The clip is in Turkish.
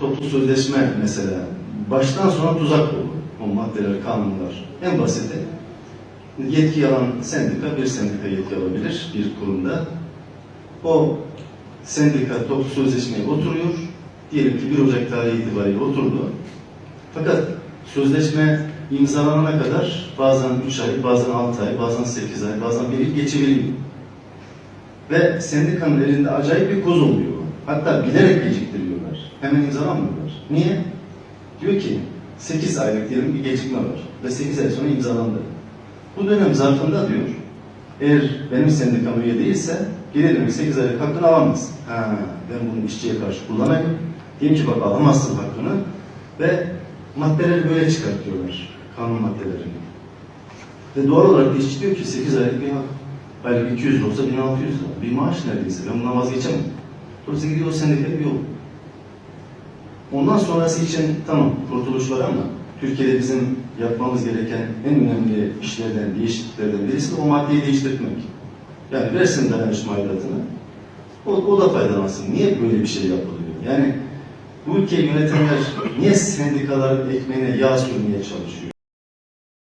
Toplu sözleşme mesela baştan sona tuzak oldu. O maddeler, kanunlar. En basiti yetki alan sendika bir sendika yetki alabilir bir kurumda. O sendika toplu sözleşmeye oturuyor. Diyelim ki 1 Ocak tarihi itibariyle oturdu. Fakat sözleşme imzalanana kadar bazen 3 ay, bazen 6 ay, bazen 8 ay, bazen 1 yıl geçebiliyor. Ve sendikanın elinde acayip bir koz oluyor. Hatta bilerek geciktiriyorlar. Hemen imzalamıyorlar. Niye? Diyor ki 8 aylık diyelim bir gecikme var. Ve 8 ay sonra imzalandı. Bu dönem zarfında diyor, eğer benim sendikam üye değilse geri dönük 8 aylık hakkını alamaz. Ha, ben bunu işçiye karşı kullanayım. Diyeyim ki bak alamazsın hakkını. Ve maddeleri böyle çıkartıyorlar. Kanun maddelerini. Ve doğal olarak işçi diyor ki 8 aylık bir hak. Aylık 200 lira olsa 1600 lira. Bir maaş neredeyse. Ben bundan vazgeçemem. Dolayısıyla gidiyor o sendikaya bir yol. Ondan sonrası için tamam kurtuluş var ama Türkiye'de bizim yapmamız gereken en önemli işlerden, değişikliklerden birisi de o maddeyi değiştirmek. Yani versin dayanışma aidatını. O, o da faydalansın. Niye böyle bir şey yapılıyor? Yani bu ülkeyi yönetenler niye sendikaların ekmeğine yağ sürmeye çalışıyor?